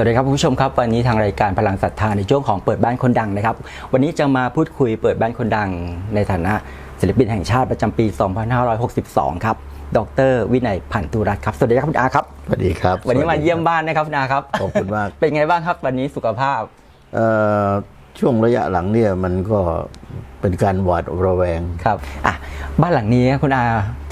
วัสดีครับคุณผู้ชมครับวันนี้ทางรายการพลังศรัทธาในช่วงของเปิดบ้านคนดังนะครับ วันนี้จะมาพูดคุยเปิดบ้านคนดังในฐานะศิลปินแห่งชาติประจำปี 2562 ครับ ดรวินัยพันธุรัตน์ครับ สวัสดีครับคุณอาครับ สวัสดีครับ วันนี้มาสสดีเยี่ยมครับบ้านนะครับคุณอาครับ ขอบคุณมาก เป็นไงบ้างครับวันนี้สุขภาพเอ่อช่วงระยะหลังเนี่ยมันก็เป็นการหวาดระแวง ครับ อะบ้านหลังนี้คุณอา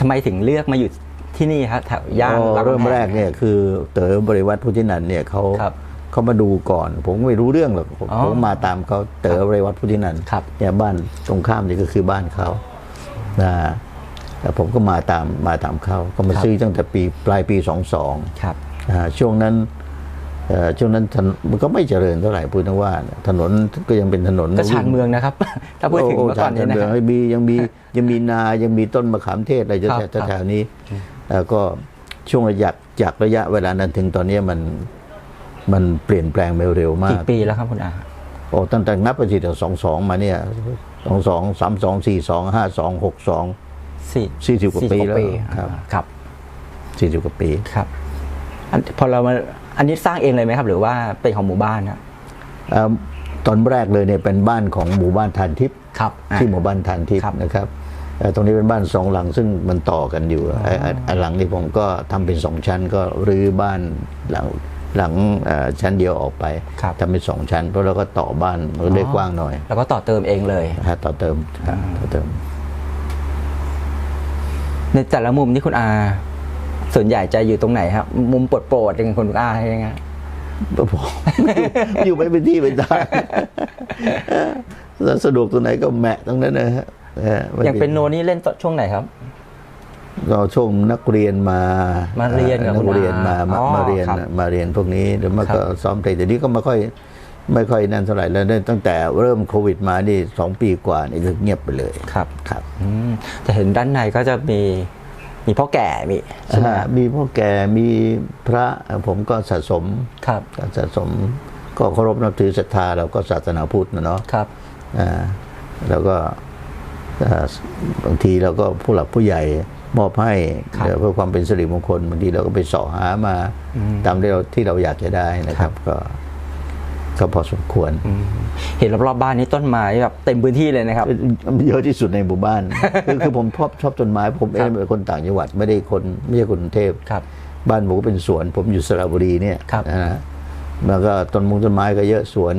ทำไมถึงเลือกมาอยู่ที่นี่ครับแถวย่านก็รามเริ่มคำแหงแรกเนี่ยคือเต๋อบริวัตรพุทธินันท์เนี่ยเขาครับ เขามาดูก่อน ผมไม่รู้เรื่องหรอกผมอ๋อผมมาตามเขาเต๋อบริวัตรพุทธินันท์ครับ เนี่ยบ้านตรงข้ามนี่ก็คือบ้านเขานะแต่ผมก็มาตามมาตามเขาก็มาซื้อตั้งแต่ปีปลายปีสองสอง ครับช่วงนั้นเอ่อช่วงนั้นถนนมันก็ไม่เจริญเท่าไหร่พูดถึงว่าถนนก็ยังเป็นถนนก็ชานเมืองนะครับ ถ้าพูดถึงโเมื่อก่อนนี้ชาญนะเมืคองรับให้มียังมียังมีนายังมีต้นมะขามเทศอะไรจะครับ แถวแถวนี้แล้วก็ช่วงระยะจากระยะเวลานั้นถึงตอนนี้มัน มันเปลี่ยนแปลงไปเร็วมากี่กปีแล้วครับคุณอาโอ้ตั้งแต่นับไปทีเดียวสองสองมาเนี่ยสองสองสามสองสี่สองห้าสองหกสองสี่สี่สิบกว่าปีแล้วครับอ่าครับสี่สิบกว่าปีครับอันพอเรามาอันนี้สร้างเองเลยไหมครับ หรือว่าเป็นของหมู่บ้านครับเอ่อตอนแรกเลยเนี่ยเป็นบ้านของหมู่บ้านทานทิพย์ครับอะที่หมู่บ้านทานทิพครับย์นะครับเอ่อตรงนี้เป็นบ้านสองหลังซึ่งมันต่อกันอยู่ไอ้ไอ้ไอ้หลังนี้ผมก็ทำเป็นสองชั้นก็รื้อบ้านหลัง หลังเอ่อชั้นเดียวออกไปครับทำเป็นสองชั้น เพราะเราก็ต่อบ้านมันก็ได้กว้างหน่อย แล้วก็ต่อเติมเองเลยนะฮะต่อเติมครับต่อเติม ในแต่ละมุมที่คุณอาส่วนใหญ่จะอยู่ตรงไหนครับ มุมโปรดๆอย่างคุณอาอะไรเงี้ยผมอยู่ไม่เป็นที่เป็นทางแล้วสะดวกตรงไหนก็แมะตรงนั้นนะฮะเอ่อไม่อย่างมีเป็นโนนี่เล่นช่วงไหนครับ เราช่วงนักเรียนมามาเรียนกับนักเรียนมาคุณอามาอ๋อมาเรียนครับมาเรียนพวกนี้เดี๋ยวมาครับก็ซ้อมเพลงแต่นี้ก็ไม่ค่อยไม่ค่อยนั่นเท่าไหร่แล้วเนี่ยตั้งแต่เริ่มโควิดมานี่สองปีกว่านี่ก็เงียบไปเลยครับ ครับ อืมจะเห็นด้านในก็จะมีมีพ่อแก่มีใช่ไหมอ่าครับมีพ่อแก่มีพระผมก็สะสมครับก็สะสม ก็เคารพนับถือศรัทธาเราก็ศาสนาพุทธนะเนาะครับ อ่าแล้วก็อ่าบางทีเราก็ผู้หลักผู้ใหญ่ มอบให้ครับเดี๋ยวเพื่อความเป็นสิริมงคลบางทีเราก็ไปเสอหามาอืมตามที่เราที่เราอยากจะได้นะครับ ก็ก็พอสมควรอืมเห็นรอบๆบ้านนี้ต้นไม้แบบเต็มพื้นที่เลยนะครับ เยอะที่สุดในหมู่บ้านคือคือผมชอบชอบต้นไม้ ผมเองเป็นคนต่างจังหวัดไม่ได้คนไม่ใช่คนกรุงเทพครับ บ้านผมก็เป็นสวน ผมอยู่สระบุรีเนี่ยครับนะฮะแล้วก็ต้นมงต้นไม้ก็เยอะสวน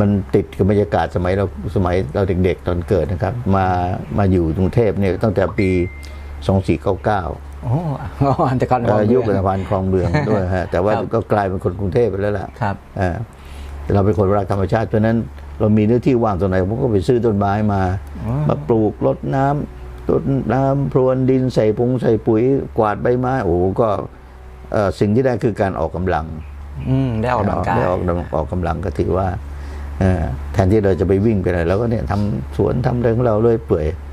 มันติดกับบรรยากาศสมัยเราสมัยเราเด็กๆตอนเกิดนะครับ มามาอยู่กรุงเทพเนี่ยตั้งแต่ปี 2499โอ้อ๋อแต่ก่อนเอ่อยุคสะพานคลองเมืองด้วยฮะแต่ว่าครับก็กลายเป็นคนกรุงเทพไปแล้วล่ะครับอ่าเราเป็นคนรักธรรมชาติเพราะฉะนั้นเรามีเนื้อที่ว่างตรงไหนผมก็ไปซื้อต้นไม้มา มาปลูกรดน้ำรดน้ำพรวนดินใส่ปงใส่ปุ๋ยกวาดใบไม้โอ้โหก็เอ่อสิ่งที่ได้คือการออกกำลังอืมได้ออกกำลังกายได้ออกกำลังออกกำลังก็ถือว่าเอ่อแทนที่เราจะไปวิ่งไปไหนเราก็เนี่ยทำสวนทำเรื่องของเราเรื่อยเปื่อยอืม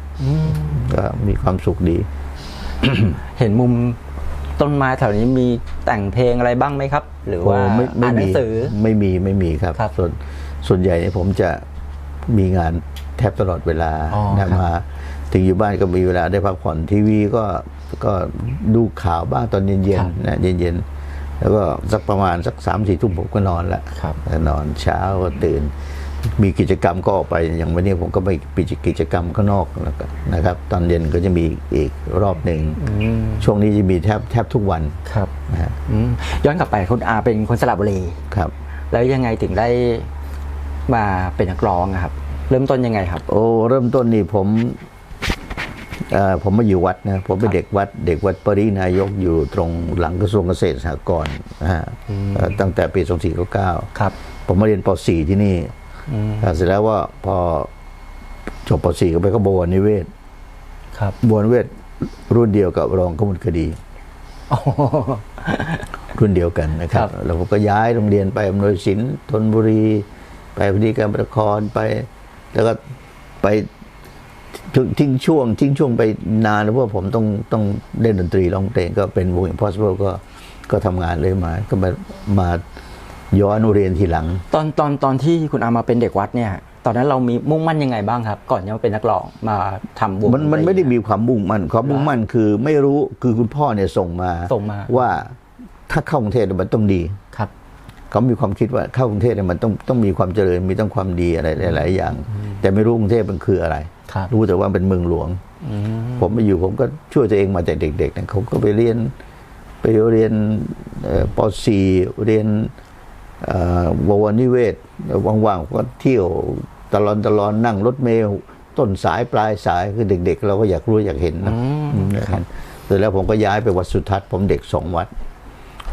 ก็มีความสุขดี เห็นมุมต้นไม้แถวนี้มีแต่งเพลงอะไรบ้างไหมครับ หรือว่าโอ้ไม่ไม่อ่านหนัมีงสือไม่มีไม่มีครับครับ ส่วนส่วนใหญ่เนี่ยผมจะมีงานแทบตลอดเวลาอ๋อนะครับมาถึงอยู่บ้านก็มีเวลาได้พักผ่อนทีวีก็ก็ดูข่าวบ้างตอนเย็นครับๆนะเย็นๆแล้วก็สักประมาณสักสามสี่ทุ่มผมก็นอนละครับนอนเช้าก็ตื่น มีกิจกรรมก็ออกไปอย่างวันนี้ผมก็ไปกิจกรรมข้างนอกแล้วก็นะครับ ตอนเย็นก็จะมีอีกรอบหนึ่งอืมช่วงนี้จะมีแทบแทบทุกวันครับนะฮะอืมย้อนกลับไปคุณอาเป็นคนสระบุรีครับ แล้วยังไงถึงได้มาเป็นนักร้องอะครับ เริ่มต้นยังไงครับ โอ้เริ่มต้นนี่ผมเอ่อผมมาอยู่วัดนะผมเป็นเด็กวัด เด็กวัดปรินายกอยู่ตรงหลังกระทรวงเกษตรสหกรณ์นะฮะเอ่อตั้งแต่ปี 2499 ครับ ผมมาเรียนป .4 ที่นี่อืม เสร็จแล้วว่าพอจบป .4 ก็ไปก็บวรนิเวศ ครับบวรนิเวศรุ่นเดียวกับรองขมุนคดีโอ้โหรุ่นเดียวกันนะครัครับบแล้วผมก็ย้ายโรงเรียนไปอำนวยศิลป์ธนบุรี ไปพธีการประครไป แล้วก็ไปถึงทิ้งช่วง ทิ้งช่วงไปนานแล้วเพราะว่าผมต้องต้องเล่นดนตรีร้องเพลงก็เป็นวง Impossible ก็ก็ทำงานเลยมา ก็มามา ย้อนเรียนทีหลัง ตอนตอนตอนที่คุณอามาเป็นเด็กวัดเนี่ย ตอนนั้นเรามีมุ่งมั่นยังไงบ้างครับ ก่อนจะมาเป็นนักร้องมาทำวงมันมันไม่ได้มีความมุ่งมั่นความมุ่งมั่นคือไม่รู้คือคุณพ่อเนี่ยส่งมาส่งมาว่าถ้าเข้ากรุงเทพมันต้องดีครับเขามีความคิดว่าเข้ากรุงเทพเนี่ยมันต้องต้องมีความเจริญมีต้องความดีอะไรหลาย ๆ อย่าง แต่ไม่รู้กรุงเทพมันคืออะไรครับรู้แต่ว่าเป็นเมืองหลวงอืมผมมาอยู่ผมก็ช่วยตัวเองมาแต่เด็กๆนะเขาก็ไปเรียนไปเรียนเอ่อป .4 เรียนเอ่อ ววนิเวศว่างๆก็เที่ยวตลอนตลอนนั่งรถเมล์ต้นสายปลายสายคือเด็ก ๆ เราก็อยากรู้อยากเห็นนะอืมนะครับเสร็จแล้วผมก็ย้ายไปวัดสุทัศน์ผมเด็กสองวัด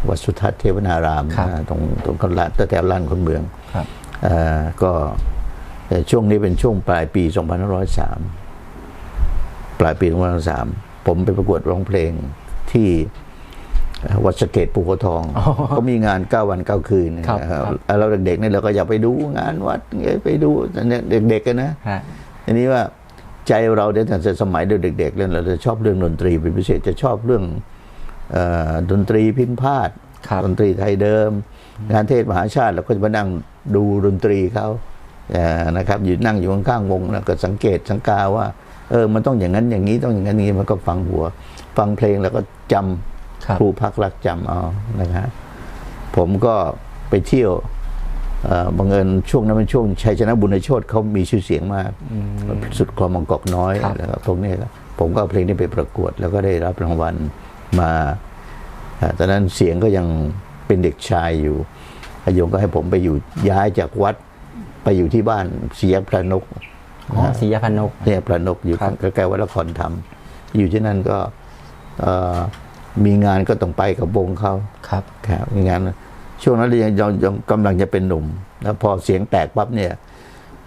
วัดสุทัศน์เทวนารามครับนะตรงตรงกันละแถวลานคนเมืองครับเอ่อก็แต่ช่วงนี้เป็นช่วงปลายปี 2503 ปลายปี 2503 ผมไปประกวดร้องเพลงที่ วัดสะเกตภูเขาทองอ๋อเขามีงาน9วัน9คืนนะครับครับเราเด็กๆเนี่ยเราก็อยากไปดูงานวัดไปดูเนี่ยเด็กๆกันนะฮะทีนี้ว่าใจเราเนี่ยตั้งแต่สมัยเด็กๆเล่นเราจะชอบเรื่องดนตรีเป็นพิเศษจะชอบเรื่องเออดนตรีพิมพ์พาดครับดนตรีไทยเดิม งานเทศมหาชาติเราก็จะมานั่งดูดนตรีเขาเอ่อนะครับอยู่นั่งอยู่ข้างๆวงแล้วก็สังเกตสังกาว่าเออมันต้องอย่างนั้นอย่างนี้ต้องอย่างนั้นอย่างนี้มันก็ฟังหัว ฟังเพลงแล้วก็จำ ครับครูพักรักจำเอานะครับผมก็ไปเที่ยวเอ่อบังเอิญช่วงนั้นเป็นช่วงชัยชนะบุญโชตเขามีชื่อเสียงมากสุดคลองมังกอกน้อยครับแล้วก็พวกนี้ครับผมก็เอาเพลงนี้ไปประกวด แล้วก็ได้รับรางวัลมาอ่าตอนนั้นเสียงก็ยังเป็นเด็กชายอยู่อาโยงก็ให้ผมไปอยู่ย้ายจากวัดไปอยู่ที่บ้านเสียพระนกอ๋อศรียพันนกเนี่ยพระนกอยู่ครับใกล้ๆวัดละครธรรมอยู่ที่นั่นก็เอ่อ มีงานก็ต้องไปกับวงเขาครับครับมีงานช่วงนั้นเรายังยังยังกำลังจะเป็นหนุ่มแล้วพอเสียงแตกปั๊บเนี่ย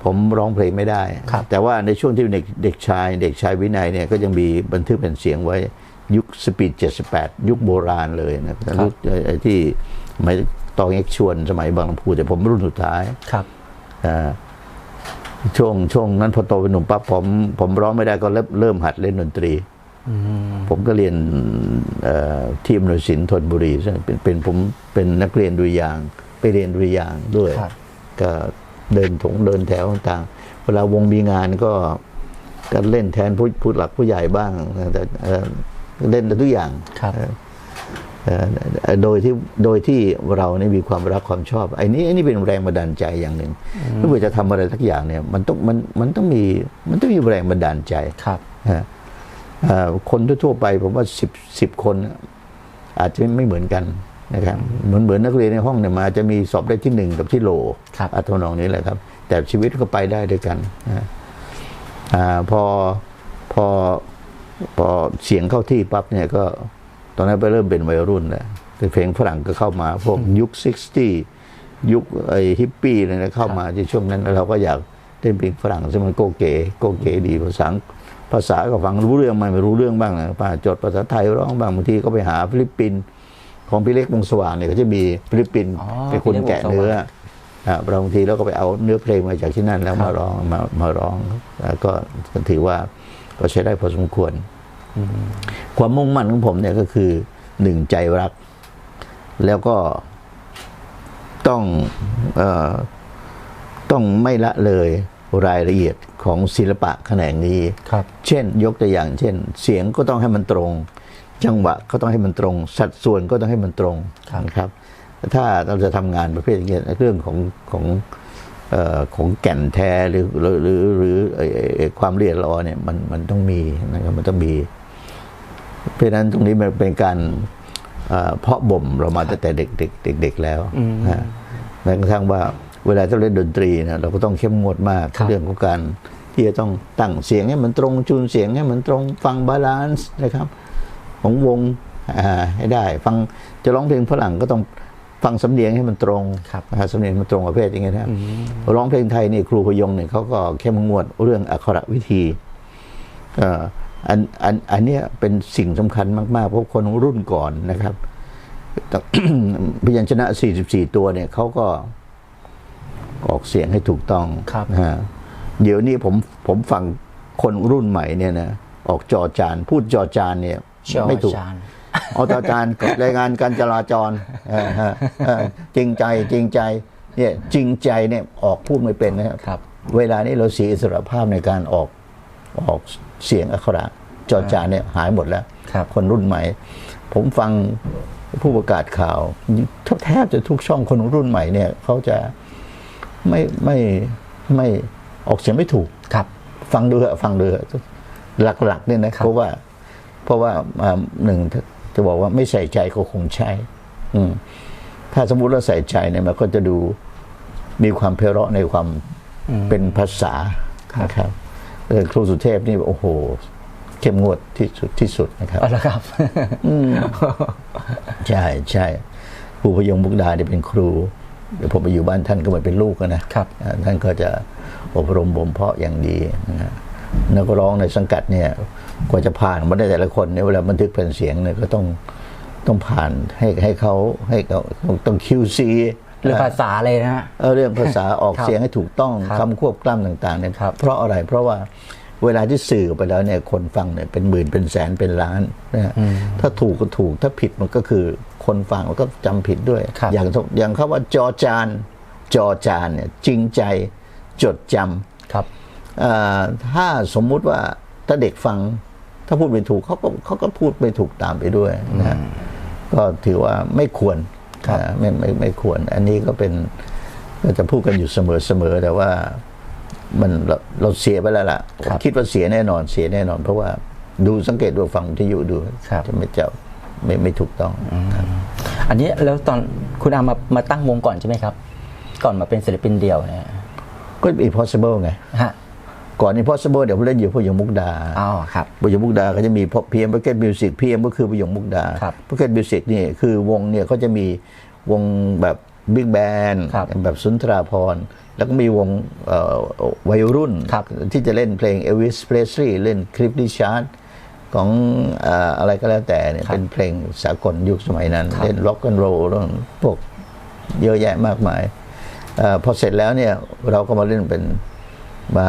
ผมร้องเพลงไม่ได้ครับแต่ว่าในช่วงที่เด็กเด็กชาย เด็กชายวินัยเนี่ยก็ยังมีบันทึกเป็นเสียงไว้ยุคสปีด 78 ยุคโบราณเลยนะยุคไอ้ที่สมัยตองเอกชวนสมัยบางลำพูแต่ผมรุ่นสุดท้ายครับอ่าช่วงช่วงนั้นพอโตเป็นหนุ่มปั๊บผมผมร้องไม่ได้ก็เริ่มเริ่มหัดเล่นดนตรีอืม ผมก็เรียนเอ่อที่อำนวยศิลป์ธนบุรีซึ่งเป็นเป็นผมเป็นนักเรียนดุริยางค์ไปเรียนดุริยางค์ด้วยครับก็เดินถงเดินแถวต่างๆเวลาวงมีงานก็ก็เล่นแทนผู้ผู้หลักผู้ใหญ่บ้างแต่เอ่อเล่นทุกอย่างครับเอ่อโดยที่โดยที่เราเนี่ยมีความรักความชอบไอ้นี้ไอ้นี่เป็นแรงบันดาลใจอย่างหนึ่งถ้าเกิดจะทำอะไรสักอย่างเนี่ย มันต้องมันมันต้องมีมันต้องมีแรงบันดาลใจครับฮะเอ่อ คนทั่วๆไปผมว่าสิบสิบคนอาจจะไม่เหมือนกันนะครับเหมือนเหมือนนักเรียนในห้องเนี่ยมาจะมีสอบได้ที่หนึ่งกับที่โหลครับอัตนองนี้แหละครับ แต่ชีวิตก็ไปได้ด้วยกันนะอ่าพอพอพอเสียงเข้าที่ปั๊บเนี่ยก็ตอนนั้นไปเริ่มเป็นวัยรุ่นแล้วแต่เพลงฝรั่งก็เข้ามาพวกยุค 60 ยุคไอ้ฮิปปี้อะไรนะเข้ามาที่ช่วงนั้นแล้วเราก็อยากเล่นเพลงฝรั่งซึ่งมันโกเก๋โกเก๋ดีภาษา ภาษาก็ฟังรู้เรื่องบ้างไม่รู้เรื่องบ้างนะป่าจดภาษาไทยร้องบ้างบางทีก็ไปหาฟิลิปปินส์ของพี่เล็กวงสว่างเนี่ยเขาจะมีฟิลิปปินส์อ๋อเป็นคนแกะพี่เล็กวงสว่างเนื้ออ่าบางทีเราก็ไปเอาเนื้อเพลงมาจากที่นั่นแล้วครับมาร้องมามาร้องแล้วก็ก็ถือว่าก็ใช้ได้พอสมควร ความมุ่งมั่นของผมเนี่ยก็คือหนึ่งใจรัก แล้วก็ต้องเออต้องไม่ละเลย รายละเอียดของศิลปะแขนงนี้ครับเช่นยกตัวอย่าง เช่น เสียงก็ต้องให้มันตรง จังหวะก็ต้องให้มันตรง สัดส่วนก็ต้องให้มันตรงครับนะครับ ถ้าเราจะทำงานประเภทอย่างเงี้ยเรื่องของของเอ่อของแก่นแท้หรือหรือหรือหรือไอ้ไอ้ไอ้ความละเอียดละออเนี่ยมันมันต้องมีนะครับมันต้องมี เพราะฉะนั้นตรงนี้มันเป็นการเอ่อเพาะบ่มเรามาตั้งแต่เด็กเด็กเด็กเด็กๆแล้วอืมนะแม้กระทั่งว่า เวลาเราเล่นดนตรีนะเราก็ต้องเข้มงวดมากครับเรื่องของการที่จะต้องตั้งเสียงให้มันตรงจูนเสียงให้มันตรงฟังบาลานซ์นะครับของวงอ่าให้ได้ ฟังจะร้องเพลงฝรั่งก็ต้องฟังสำเนียงให้มันตรงครับนะฮะสำเนียงมันตรงประเภทอย่างเงี้ยนะครับร้องเพลงไทยนี่ครูพยงเนี่ยเขาก็เข้มงวดเรื่องอักขระวิธีเอ่ออันอันอันเนี้ยเป็นสิ่งสำคัญมากๆ เพราะคนรุ่นก่อนนะครับพยัญชนะ 44 ตัวเนี่ยเขาก็ ออกเสียงให้ถูกต้องครับนะฮะเดี๋ยวนี้ผมผมฟังคนรุ่นใหม่เนี่ยนะออกจอจานพูดจอจานเนี่ยจอไม่ถูกจานอจอจานกับรายงานการจราจรเออฮะเออจริงใจจริงใจเนี่ยจริงใจเนี่ยออกพูดไม่เป็นนะครับครับ เวลานี้เราเสียอิสรภาพในการออกออกเสียงอักขระจอจานเนี่ยหายหมดแล้วครับคนรุ่นใหม่ ผมฟังผู้ประกาศข่าวแทบจะทุกช่องคนรุ่นใหม่เนี่ยเขาจะ ไม่ไม่ไม่ออกเสียงไม่ถูกครับ ฟังดูเถอะฟังดูเถอะหลักๆเนี่ยนะครับเพราะว่า เพราะว่าอ่าหนึ่งถ้าจะบอกว่าไม่ใส่ใจก็คงใช่ อืมถ้าสมมุติเราใส่ใจเนี่ยมันก็จะดูมีความเพเราะในความเป็นภาษานะครับเออครูสุเทพนี่โอ้โห เข้มงวดที่สุดที่สุดนะครับเอาละครับใช่ใช่ครูพยงมุกดาเนี่ยเป็นครู เดี๋ยวผมไปอยู่บ้านท่านก็เหมือนเป็นลูกอะนะครับอ่าท่านก็จะอบรมบ่มเพาะอย่างดีนะฮะนักร้องในสังกัดเนี่ยกว่าจะผ่านมาได้แต่ละคนเนี่ยเวลาบันทึกแผ่นเสียงเนี่ยก็ต้องต้องผ่านให้ให้เขาให้เขาต้องคิวซีเรื่องภาษาเลยนะฮะเออเรื่องภาษาออกครับเสียงให้ถูกต้องครับคำควบกล้ำต่างๆเนี่ยครับเพราะอะไรเพราะว่า เวลาที่สื่อออกไปแล้วเนี่ยคนฟังเนี่ยเป็นหมื่นเป็นแสนเป็นล้านนะฮะถ้าถูกก็ถูกถ้าผิดมันก็คือคนฟังมันก็จำผิดด้วยครับอย่างอย่างคำว่าจอจานจอจานเนี่ยจริงใจจดจำครับอ่าถ้าสมมุติว่าถ้าเด็กฟังถ้าพูดไม่ถูกเขาก็เขาก็พูดไม่ถูกตามไปด้วยนะฮะก็ถือว่าไม่ควรครับนะไม่ไม่ไม่ควร อันนี้ก็เป็นก็จะพูดกันอยู่เสมอเสมอแต่ว่า มันเราเราเสียไปแล้วล่ะ ครับคิดว่าเสียแน่นอนเสียแน่นอน เพราะว่าดูสังเกตดูฟังวิทยุดูครับ จะไม่จะไม่ไม่ถูกต้องอันนี้แล้วตอนคุณอามามาตั้งวงก่อนใช่ไหมครับ ก่อนมาเป็นศิลปินเดี่ยวเนี่ยก็ impossible ไง ฮะก่อน impossible เดี๋ยวผมเล่นอยู่พยงมุกดาอ๋อครับพยงมุกดาก็จะมีพีเอ็มพ็อกเก็ตมิวสิกพีเอ็มก็คือพยงมุกดาครับพ็อกเก็ตมิวสิกนี่คือวงเนี่ยเขาจะมีวงแบบบิ๊กแบนครับ แบบสุนทราพรณ์ แล้วก็มีวงเอ่อวัยรุ่นครับที่จะเล่นเพลงเอวิสเพลสลีย์เล่นคลิปดิชาร์ดของเอ่ออะไรก็แล้วแต่เนี่ยเป็นเพลงสากลยุคสมัยนั้น เล่นร็อก n อนโรลพวกเยอะแยะมากมายเออพอเสร็จแล้วเนี่ยเราก็มาเล่นเป็นมา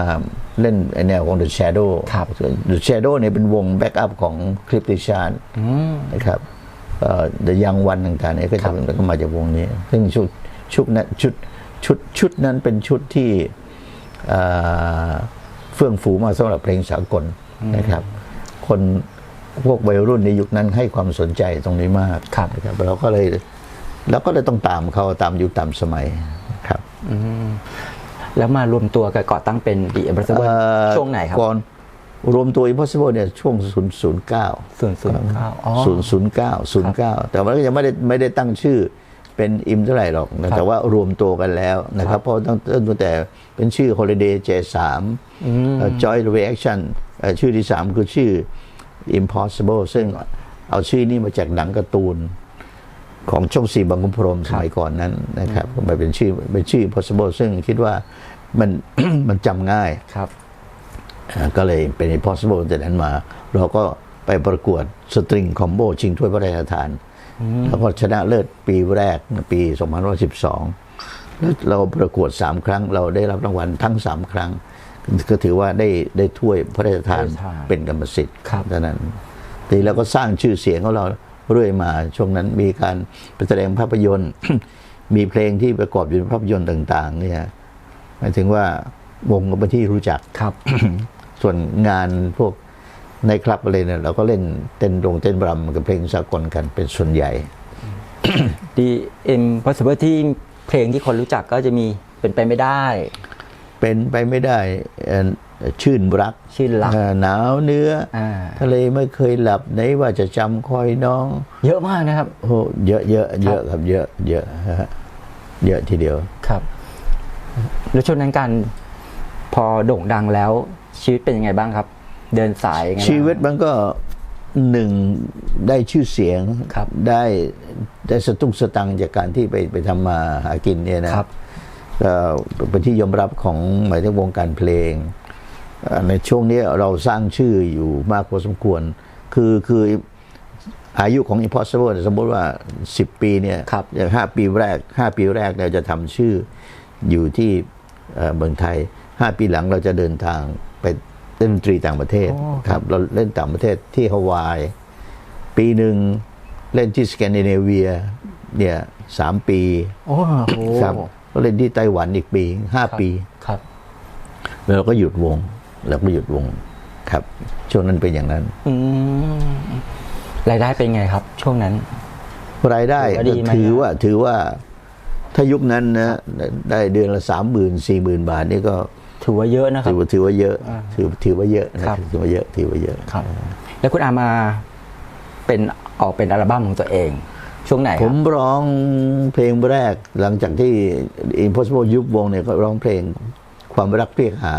เล่นไอ้แนวของ The Shadow ครับ The Shadow เนี่ยเป็นวงแบ็กอัพของคลิปดิชาร์ดนะครับเอ่อ The Young One ต่างๆเนี่ยก็จะเป็นก็มาจากวงนี้ ซึ่งชุดชุดนั้นชุด ชุดชุดนั้นเป็นชุดที่เอ่อเฟื่องฟูมากสำหรับเพลงสากลนะครับ คนพวกวัยรุ่นในยุคนั้นให้ความสนใจตรงนี้มากครับนะครับเราก็เลยเราก็เลยต้องตามเขาตามยุคตามสมัยครับแล้วมารวมตัวกับก่อตั้งเป็น The Impossible เอ่อช่วงไหนครับก่อนรวมตัว Impossible เนี่ยช่วง 009ศูนย์ศูนย์เก้าอ๋อ009 09 แต่ว่าก็ยังไม่ได้ไม่ได้ตั้งชื่อ เป็นอิมเท่าไหร่หรอกนะแต่ว่ารวมตัวกันแล้วนะครับ เพราะตั้งตั้งแต่เป็นชื่อ Holiday J3 เอ่อ Joy Reaction เอ่อชื่อที่ 3 คือชื่อ Impossible ซึ่งเอาชื่อนี้มาจากหนังการ์ตูนของช่องสีบางกุมพรหมสมัยก่อนนั้นนะครับก็มาเป็นชื่อเป็นชื่อ Impossible ซึ่งคิดว่ามันมันจำง่ายครับอ่าก็เลยเป็น impossible จากนั้นมา เราก็ไปประกวดสตริงคอมโบชิงถ้วยพระราชทาน แล้วก็ชนะเลิศปีแรกปี2512แล้วเราประกวด3ครั้ง เราได้รับรางวัลทั้ง3ครั้ง ก็ถือว่าได้ได้ถ้วยพระราชทานพระราชทานเป็นกรรมสิทธิ์ครับเท่านั้นทีแล้วก็สร้างชื่อเสียงของเราเรื่อยมาช่วงนั้นมีการไปแสดงภาพยนตร์ มีเพลงที่ประกอบอยู่ในภาพยนตร์ต่าง ๆ เนี่ยหมายถึงว่าวงก็เป็นที่รู้จักครับ ส่วนงานพวก ในคลับอะไรเนี่ยเราก็เล่นเต้นรงเต้นรำกับเพลงสากลกันเป็นส่วนใหญ่ The Impossible ที่เพลงที่คนรู้จักก็จะมีเป็นไปไม่ได้ เป็นไปไม่ได้เอ่อชื่นรักชื่นรักเอ่อหนาวเนื้ออาทะเลไม่เคยหลับไหนว่าจะจำคอยน้อง เยอะมากนะครับโอ้เยอะเยอะเยอะครับเยอะเยอะฮะเยอะทีเดียวครับ แล้วช่วงนั้นการพอโด่งดังแล้วชีวิตเป็นยังไงบ้างครับ เดินสายยังไงบ้างชีวิตมันก็หนึ่งได้ชื่อเสียงครับได้ได้สตุ้งสตังค์จากการที่ไปไปทำมาหากินเนี่ยนะครับก็เป็นที่ยอมรับของหมายถึงวงการเพลงเอ่อในช่วงนี้เราสร้างชื่ออยู่มากพอสมควร คือคืออายุของ Impossible เนี่ยสมมติว่า 10 ปีเนี่ยครับอย่างห้าปีแรกห้าปีแรกเราจะทำชื่ออยู่ที่เอ่อเมืองไทยห้าปีหลังเราจะเดินทางไป เล่นดนตรีต่างประเทศโอ้ครับ เราเล่นต่างประเทศที่ฮาวาย ปีหนึ่งเล่นที่สแกนดิเนเวีย เนี่ยสามปีโอ้โหครับก็เล่นที่ไต้หวันอีกปีห้าปีครับแล้วเราก็หยุดวงเราก็หยุดวงครับ ช่วงนั้นเป็นอย่างนั้นอืมรายได้เป็นไงครับ ช่วงนั้น รายได้ถือว่าดีไหมถือว่าถือว่าถ้ายุคนั้นนะได้เดือนละสามหมื่นสี่หมื่นบาทนี่ก็ ถือว่าเยอะนะครัถืบอว่าถือว่าเยอะถือถือว่าเยอะนะครับถือว่าเยอะถือว่าเยอะครับ แล้วคุณอามาเป็นออกเป็นอัลบั้มของตัวเอง ช่วงไหนคผรับมร้องเพลงแรกหลังจากที่ Impossible ยุบวงเนี่ยก็ร้องเพลงความรักเรียกหา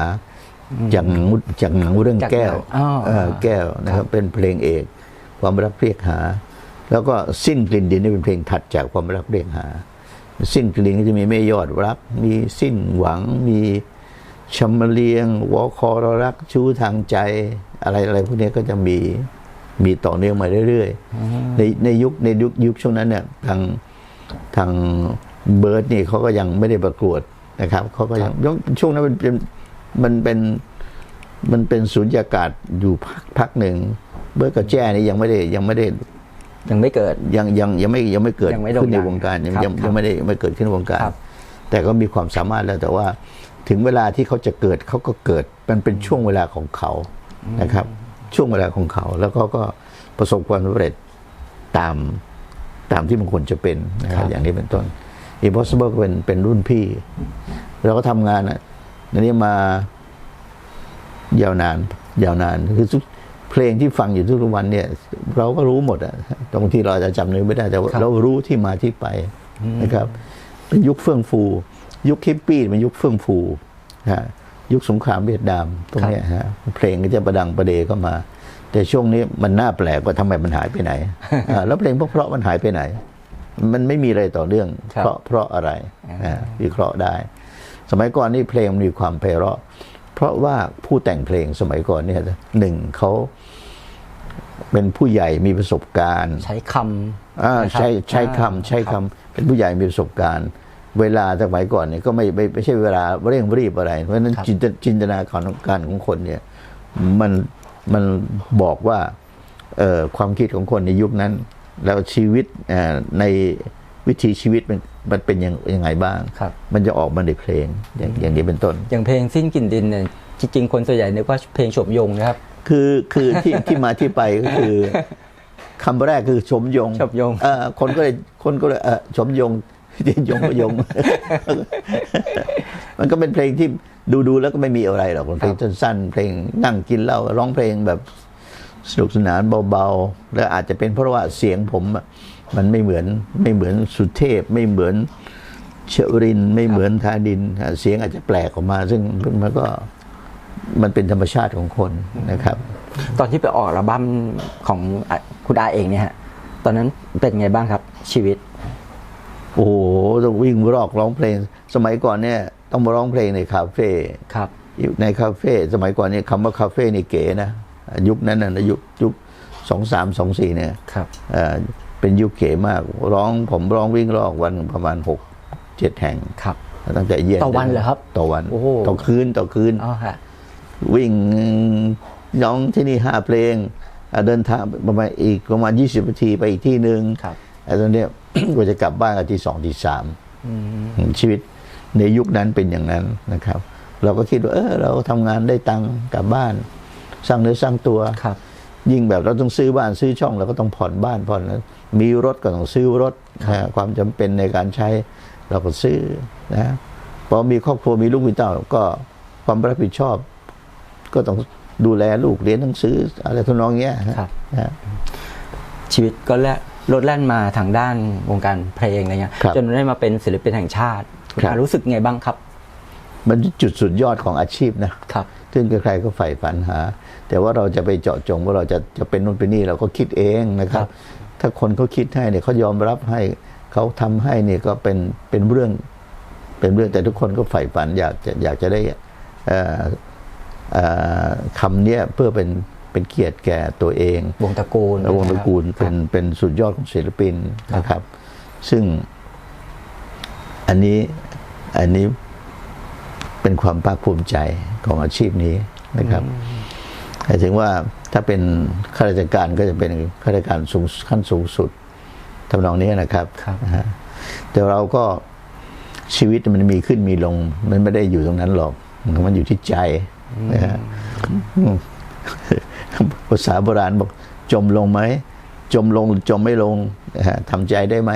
จากหนังจากหนังเรื่องจากแก้วหนังอ้อเออแก้วนะครับเป็นเพลงเอก ความรักเรียกหา แล้วก็สิ้นกลิ่นดินนี่เป็นเพลงถัดจากความรักเรียกหา สิ้นกลิ่นดินก็จะมีไม่ยอดรัก มีสิ้นหวังมี ชำมะเลียงวอคอรรักชู้ทางใจ อะไรอะไรพวกนี้ก็จะมีมีต่อเนื่องมาเรื่อยๆในในยุคในยุคยุคช่วงนั้นเนี่ยทางทางเบิร์ดนี่เขาก็ยังไม่ได้ประกวดนะครับเขาก็ยังช่วงนั้นมันเป็นมันเป็นมันเป็นศูนยากาศอยู่พักพักหนึ่ง เบิร์ดกับแจ้นี่ยังไม่ได้ยังไม่ได้ยังไม่เกิดยังยังยังไม่ยังไม่เกิดยังไม่โด่งขึ้นในดังวงการยังครับยังครับยังไม่ได้ยังไม่เกิดขึ้นในวงการครับแต่ก็มีความสามารถแล้วแต่ว่า ถึงเวลาที่เขาจะเกิดเขาก็เกิด มันเป็นช่วงเวลาของเขานะครับ ช่วงเวลาของเขา แล้วก็ก็ประสบความสำเร็จตามตามที่มันควรจะเป็นนะครับ อย่างนี้เป็นต้น Impossible ก็เป็นเป็นรุ่นพี่ เราก็ทำงานอะอันนี้มายาวนาน ยาวนานคือทุกเพลงที่ฟังอยู่ทุกวันเนี่ย เราก็รู้หมดอะตรงที่เราอาจจะจำเนื้อไม่ได้แต่ว่าครับเรารู้ที่มาที่ไปนะครับ เป็นยุคเฟื่องฟู ยุคฮิปปี้เป็นยุคเฟื่องฟูฮะยุคสงครามเวียดนามตรงเนี้ยฮะเพลงก็จะประดังประเดก็มา แต่ช่วงนี้มันน่าแปลกว่าทำไมมันหายไปไหนอ่าแล้วเพลงเพราะๆมันหายไปไหน มันไม่มีอะไรต่อเนื่องครับเพราะเพราะอะไรอ่าวิเคราะห์ได้ สมัยก่อนนี่เพลงมันมีความไพเราะ เพราะว่าผู้แต่งเพลงสมัยก่อนเนี่ยหนึ่งเขาเป็นผู้ใหญ่มีประสบการณ์ ใช้คำอ่านะครับใช้ใช้อ่าคำใช้คคำรับเป็นผู้ใหญ่มีประสบการณ์ เวลาสมัยก่อนเนี่ยก็ไม่ไม่ไม่ใช่เวลาเร่งรีบอะไร เพราะฉะนั้นครับจินตจินตนาการของการของคนเนี่ยมันมันบอกว่าเอ่อความคิดของคนในยุคนั้น แล้วชีวิตเอ่อในวิถีชีวิตมันมันเป็นยังยังไงบ้างครับมันจะออกมาในเพลงอย่างอย่างนี้เป็นต้น อย่างเพลงสิ้นกลิ่นดินเนี่ยจริงๆคนส่วนใหญ่นึกว่าเพลงโฉมยงนะครับ คือคือที่ที่มาที่ไปก็คือคำแรกคือชมยงชมยงเออคนก็เลยคนก็เลยเออชมยง ที่ยงก็ยง มันก็เป็นเพลงที่ดูดูแล้วก็ไม่มีอะไรหรอกเป็นเพลงสั้นๆเพลงนั่งกินเหล้าร้องเพลงแบบสนุกสนานเบาๆ แล้วอาจจะเป็นเพราะว่าเสียงผมอะมันไม่เหมือนไม่เหมือนสุเทพไม่เหมือนเชอรินไม่เหมือนธาดินอะเสียงอาจจะแปลกออกมา ซึ่งมันก็มันเป็นธรรมชาติของคนนะครับ ตอนที่ไปออกอัลบั้มของอะคุณอาเองเนี่ยฮะตอนนั้นเป็นไงบ้างครับชีวิต โอ้โหต้องวิ่งรอกร้องเพลง สมัยก่อนเนี่ยต้องมาร้องเพลงในคาเฟ่ครับอยู่ในคาเฟ่สมัยก่อนเนี่ยคำว่าคาเฟ่นี่เก๋นะยุคนั้นนะยุคยุคสองสามสองสี่เนี่ยครับเอ่อเป็นยุคเก๋มากร้องผมร้องวิ่งรอกวันประมาณหกเจ็ดแห่งครับตั้งแต่เย็นต่อวันเหรอครับ ต่อวันโอ้โหต่อคืนต่อคืนอ๋อฮะวิ่งน้องที่นี่ห้าเพลงอะเดินทางประมาณอีกประมาณยี่สิบนาทีไปอีกที่หนึ่งครับไอ้ตอนเนี้ย กว่าจะกลับบ้านกันที่สองที่สามชีวิตในยุคนั้นเป็นอย่างนั้นนะครับ เราก็คิดว่าเออเราทำงานได้ตังค์กลับบ้าน สร้างเนื้อสร้างตัวครับ ยิ่งแบบเราต้องซื้อบ้านซื้อช่องเราก็ต้องผ่อนบ้านผ่อนแล้วมีรถก็ต้องซื้อรถนะความจำเป็นในการใช้เราก็ซื้อนะพอมีครอบครัวมีลูกมีเต้าก็ความรับผิดชอบ ก็ต้องดูแลลูกเรียนหนังสืออะไรทำนองเนี้ยฮะครับนะชีวิตก็แล่ ลดแล่นมาทางด้านวงการเพลงอะไรเงี้ยครับจนได้มาเป็นศิลปินแห่งชาติคุณครับ อารู้สึกไงบ้างครับมันจุดสุดยอดของอาชีพนะ ครับ ซึ่งใครๆก็ใฝ่ฝันหา แต่ว่าเราจะไปเจาะจงว่าเราจะจะเป็นนู่นเป็นนี่เราก็คิดเองนะครับครับถ้าคนเขาคิดให้เนี่ยเขายอมรับให้เขาทำให้เนี่ยก็เป็นเป็นเรื่อง เป็นเรื่องแต่ทุกคนก็ใฝ่ฝันอยากจะอยากจะได้เอ่อเอ่อคำเนี้ยเพื่อเป็น เป็นเกียรติแก่ตัวเอง วงตระกูลและวงตระกูลเป็นเป็นสุดยอดของศิลปินนะครับ ซึ่งอันนี้อันนี้เป็นความภาคภูมิใจของอาชีพนี้นะครับหมายถึงว่าถ้าเป็นข้าราชการก็จะเป็นข้าราชการสูงขั้นสูงสุดทำนองนี้นะครับครับนะฮะแต่เราก็ชีวิตมันมีขึ้นมีลง มันไม่ได้อยู่ตรงนั้นหรอก มันอยู่ที่ใจนะฮะอืม ภาษาโบราณบอกจมลงไหม จมลงหรือจมไม่ลงนะฮะทำใจได้ไหม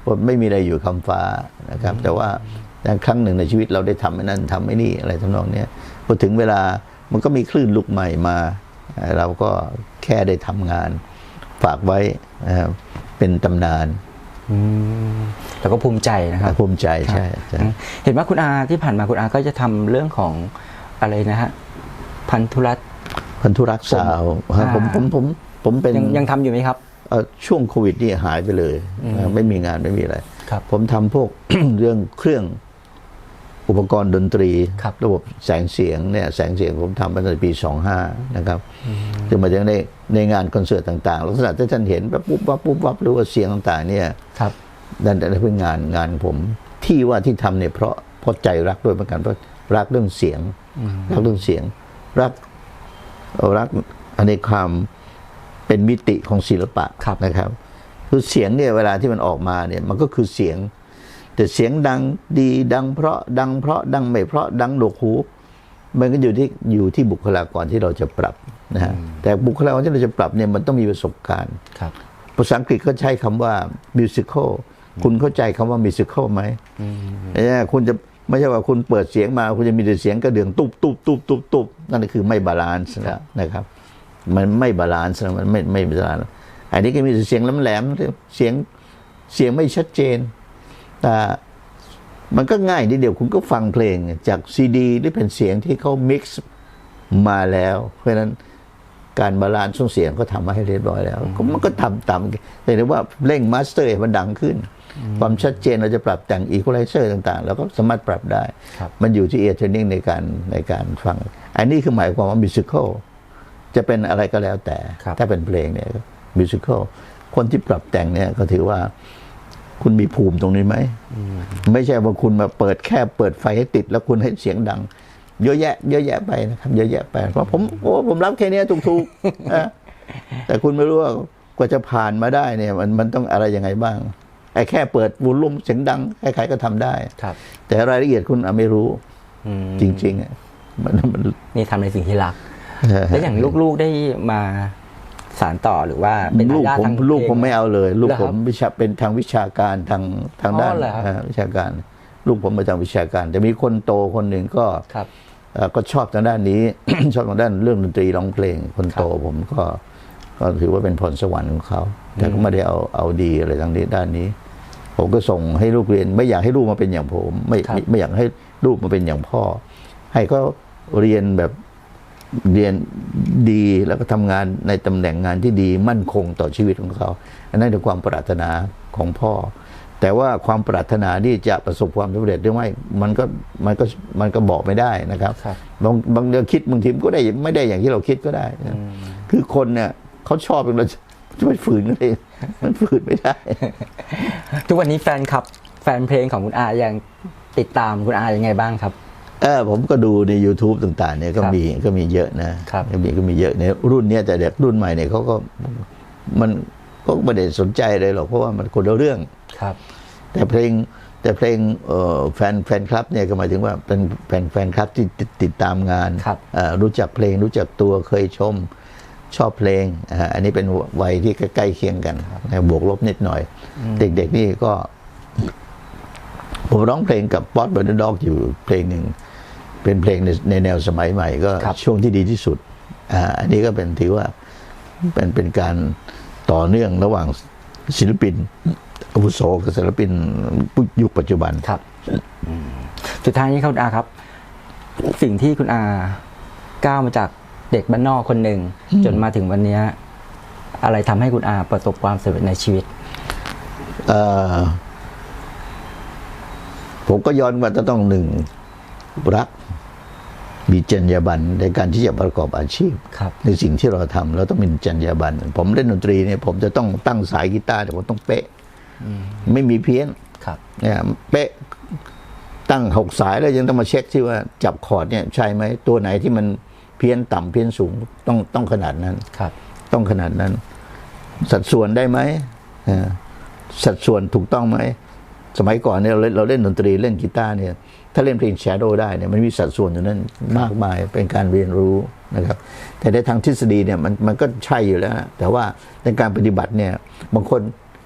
เพราะไม่มีอะไรอยู่คำฟ้านะครับ แต่ว่าครั้งหนึ่งในชีวิตเราได้ทำไอ้นั่นทำไอ้นี่อะไรทำนองเนี้ยพอถึงเวลามันก็มีคลื่นลูกใหม่มาเอ่อเราก็แค่ได้ทำงาน ฝากไว้นะครับเป็นตำนานอืมแล้วก็ภูมิใจนะครับภูมิใจใช่ใช่อืมเห็นว่าคุณอาที่ผ่านมาคุณอาก็จะทำเรื่องของอะไรนะฮะพันธุรัตน์ พันธุรักษ์สาวฮะผมอ่าผมผมผมเป็นยังยังทำอยู่ไหมครับเอ่อช่วงโควิดนี่หายไปเลยนะไม่มีงานไม่มีอะไรครับผมทำพวกเรื่องเครื่องอุปกรณ์ดนตรีครับระบบแสงเสียงเนี่ยแสงเสียงผมทำมาตั้งแต่ปี 25 นะครับซึ่งมาจากในในงานคอนเสิร์ตต่างๆลักษณะที่ท่านเห็นแบบปุ๊บวับปุ๊บวับหรือว่าเสียงต่างๆ เนี่ยครับนั่นแต่เป็นงานงานผม ที่ว่าที่ทำเนี่ยเพราะเพราะใจรักด้วยเหมือนกันเพราะรักเรื่องเสียง รักเรื่องเสียง รัก รักในความเป็นมิติของศิลปะครับนะครับ คือเสียงเนี่ยเวลาที่มันออกมาเนี่ยมันก็คือเสียง แต่เสียงดังดีดังเพราะดังเพราะดังไม่เพราะดังหนวกหูมันก็อยู่ที่อยู่ที่บุคลากรที่เราจะปรับนะฮะแต่บุคลากรที่เราจะปรับเนี่ยมันต้องมีประสบการณ์ครับภาษาอังกฤษก็ใช้คำว่า musical คุณเข้าใจคำว่า musical ไหมเนี่ยคุณจะ ไม่ใช่ว่าคุณเปิดเสียงมาคุณจะมีแต่เสียงกระเดื่องตุบตุบตุบตุบตุบนั่นคือไม่บาลานซ์แล้วนะครับ มันไม่บาลานซ์แล้วมันไม่ไม่บาลานซ์อันนี้ก็มีแต่เสียงแหลมๆเสียงเสียงไม่ชัดเจนแต่มันก็ง่ายนิดเดียวคุณก็ฟังเพลงจากซีดีหรือเป็นเสียงที่เขามิกซ์มาแล้ว เพราะฉะนั้นการบาลานซ์ของเสียงก็ทำมาให้เรียบร้อยแล้วก็มันก็ทำตามแต่ว่าเร่งมาสเตอร์ให้มันดังขึ้น ความชัดเจนเราจะปรับแต่งอีควอไลเซอร์ต่างๆ แล้วก็สามารถปรับได้ครับมันอยู่ที่เอเทรนนิ่งในการในการฟัง อันนี้คือหมายความว่ามิวสิควลจะเป็นอะไรก็แล้วแต่ครับถ้าเป็นเพลงเนี่ยมิวสิควลคนที่ปรับแต่งเนี่ยก็ถือว่าคุณมีภูมิตรงนี้ไหม ไม่ใช่ว่าคุณมาเปิดแค่เปิดไฟให้ติดแล้วคุณให้เสียงดัง เยอะแยะ เยอะแยะไปนะครับ เยอะแยะไป เพราะผมโอ้ผมรับแค่เนี้ยถูกๆนะแต่คุณไม่รู้ว่ากว่าจะผ่านมาได้เนี่ย มันมันต้องอะไรยังไงบ้าง ไอ้แค่เปิดวูลลุ่มเสียงดังใครๆก็ทำได้ครับ แต่รายละเอียดคุณอาจไม่รู้อืมจริงๆอะมันมันนี่ทำในสิ่งที่รัก แล้วอย่างลูกๆได้มาสารต่อหรือว่าเป็นลูกทายาทผมทางเพงลูกผมไม่เอาเลย ลูกเหรอผครัมบวิชาเป็นทางวิชาการทางทางอ๋อด้านเหรอครับอ่าวิชาการ ลูกผมมาทางวิชาการ แต่มีคนโตคนหนึ่งก็ครับเอ่อก็ชอบทางด้านนี้ชอบทางด้านเรื่องดนตรีร้องเพลงคนโตผมก็ ก็ถือว่าเป็นพรสวรรค์ของเขา แต่ก็ไม่ได้เอาเอาดีอะไรทางนี้ด้านนี้ ผมก็ส่งให้ลูกเรียน ไม่อยากให้ลูกมาเป็นอย่างผม ไม่ครับไม่ไม่อยากให้ลูกมาเป็นอย่างพ่อ ให้เขาเรียนแบบเรียนดีแล้วก็ทำงานในตำแหน่งงานที่ดีมั่นคงต่อชีวิตของเขา อันนั้นคือความปรารถนาของพ่อ แต่ว่าความปรารถนาที่จะประสบความสำเร็จหรือไม่มันก็มันก็มันก็บอกไม่ได้นะครับครับบางบางเรื่องคิดบางทีมันก็ได้ไม่ได้อย่างที่เราคิดก็ได้นะคือคนเนี่ยเขาชอบเรา จะจะไปฝืนกันเองมันฝืนไม่ได้ ทุกวันนี้แฟนคลับ แฟนเพลงของคุณอายังติดตามคุณอายังไงบ้างครับเออผมก็ดูใน YouTube ต่างๆเนี่ยก็ครับมีก็มีเยอะนะครับก็มีก็มีเยอะในรุ่นเนี้ยแต่เด็กรุ่นใหม่เนี่ยเขาก็มันก็ไม่ได้สนใจเลยหรอกเพราะว่ามันคนละเรื่องครับ แต่เพลงแต่เพลงเอ่อแฟนแฟนคลับเนี่ยก็หมายถึงว่าเป็นแฟนแฟนคลับที่ติดติดตามงานครับเอ่อรู้จักเพลงรู้จักตัวเคยชม ชอบเพลงอ่าอันนี้เป็นวัยที่ใกล้ๆเคียงกันนะบวกลบนิดหน่อย เด็กๆนี่ก็ผมร้องเพลงกับป๊อตเบอร์ดด็อกอยู่เพลงหนึ่งเป็นเพลงในในแนวสมัยใหม่ ก็ครับช่วงที่ดีที่สุดอ่าอันนี้ก็เป็นถือว่าเป็นเป็นการต่อเนื่องระหว่างศิลปินอาวุโสกับศิลปินยุคปัจจุบันครับอืมสุดท้ายนี้คุณอาครับ สิ่งที่คุณอาก้าวมาจาก เด็กบ้านนอกคนหนึ่งจนมาถึงวันเนี้ยอะไรทำให้คุณอาประสบความสำเร็จในชีวิต เอ่อ ผมก็ย้อนว่าจะต้องหนึ่งรักมีจรรยาบรรณในการที่จะประกอบอาชีพครับในสิ่งที่เราทำเราต้องมีจรรยาบรรณผมเล่นดนตรีเนี่ยผมจะต้องตั้งสายกีตาร์แต่ผมต้องเป๊ะไม่มีเพี้ยนครับเนี่ยเป๊ะตั้งหกสายแล้วยังต้องมาเช็คที่ว่าจับคอร์ดเนี่ยใช่ไหมตัวไหนที่มันเพี้ยนต่ำเพี้ยนสูงต้องต้องขนาดนั้นครับ ต้องขนาดนั้น สัดส่วนได้ไหมอ่าสัดส่วนถูกต้องไหมสมัยก่อนเนี่ยเราเล่นเราเล่นดนตรีเล่นกีตาร์เนี่ย ถ้าเล่นเพลงแชโดได้เนี่ยมันมีสัดส่วนอยู่นั้นมากมายเป็นการเรียนรู้นะครับ แต่ในทางทฤษฎีเนี่ยมันมันก็ใช่อยู่แล้วนะแต่ว่าในการปฏิบัติเนี่ยบางคน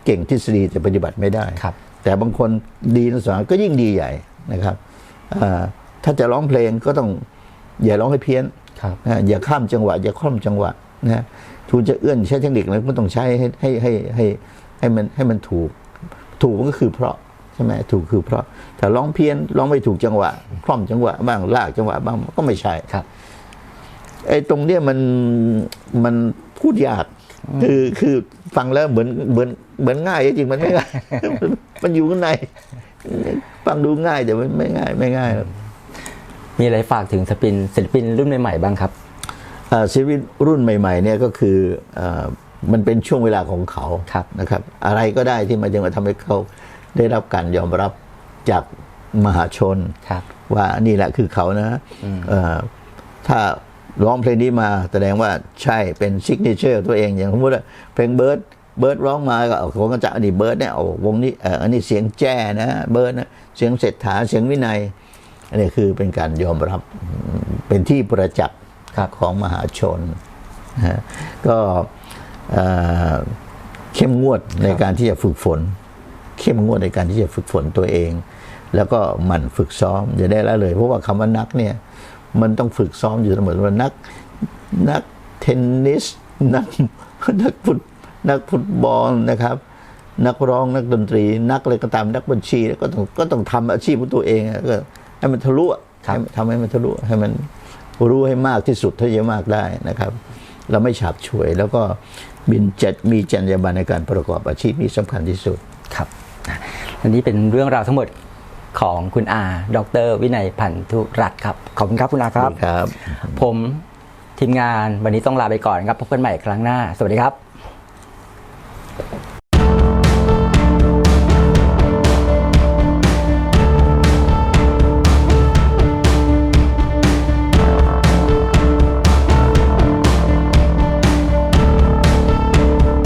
เก่งทฤษฎีแต่ปฏิบัติไม่ได้ครับ แต่บางคนดีทั้งสองก็ยิ่งดีใหญ่นะครับอ่าถ้าจะร้องเพลงก็ต้องอย่าร้องให้เพี้ยนครับ นะอย่าข้ามจังหวะ อย่าคล่อมจังหวะนะทูจะเอื้อนใช้เทคนิคอะไรก็ต้องใช้ให้ให้ให้ให้ให้มันให้มันถูก ถูกมันก็คือเพราะใช่ไหมถูกคือเพราะถ้าร้องเพี้ยนร้องไม่ถูกจังหวะ คล่อมจังหวะบ้างลากจังหวะบ้างก็ไม่ใช่ครับไอ้ตรงเนี้ยมันมันพูดยากคือคือฟังแล้วเหมือนเหมือนเหมือนง่ายจริงๆมันไม่ง่ายมันอยู่ข้างใน ฟังดูง่ายแต่มันไม่ง่าย ไม่ง่ายหรอก มีอะไรฝากถึงศิลปินศิลปินรุ่นใหม่ๆบ้างครับอ่าชีวิตรุ่นใหม่ๆเนี่ยก็คืออามันเป็นช่วงเวลาของเขาครับนะครับ อะไรก็ได้ที่มันจะมาทำให้เขาได้รับการยอมรับจากมหาชนครับว่านี่แหละคือเขานะเอ่อถ้าร้องเพลงนี้มาแสดงว่าใช่เป็นซิกเนเจอร์ตัวเองอย่างสมมติว่าเพลงเบิร์ดเบิร์ดร้องมาก็เอาผมก็จะอันนี้เบิร์ดเนี่ยเอาวงนี้เอ่ออันนี้เสียงแจ้นะเบิร์ดนะเสียงเศรษฐาเสียงวินัย อันนี้คือเป็นการยอมรับเป็นที่ประจักษ์ครับของมหาชนนะฮะก็เข้มงวดในการที่จะฝึกฝน เข้มงวดในการที่จะฝึกฝนตัวเอง แล้วก็หมั่นฝึกซ้อมอย่าได้ละเลย เพราะว่าคำว่านักเนี่ยมันต้องฝึกซ้อมอยู่เสมอว่านักนักเทนนิสนักนักฟุตนักฟุตบอลนะครับ นักร้องนักดนตรี นักอะไรก็ตามนักบัญชีก็ต้องก็ต้องทำอาชีพของตัวเองก็ ให้มันทะลุอะครับให้มันทำให้มันทะลุให้มันรู้ให้มากที่สุดเท่าที่จะมากได้นะครับ เราไม่ฉาบฉวยแล้วก็บินจัดมีจรรยาบรรณในการประกอบอาชีพนี้สำคัญที่สุดครับอันนี้เป็นเรื่องราวทั้งหมดของคุณอา ดร วินัยพันธุรัตน์ครับ ขอบคุณครับคุณอาครับครับ ผมทีมงานวันนี้ต้องลาไปก่อนครับ พบกันใหม่ครั้งหน้า สวัสดีครับ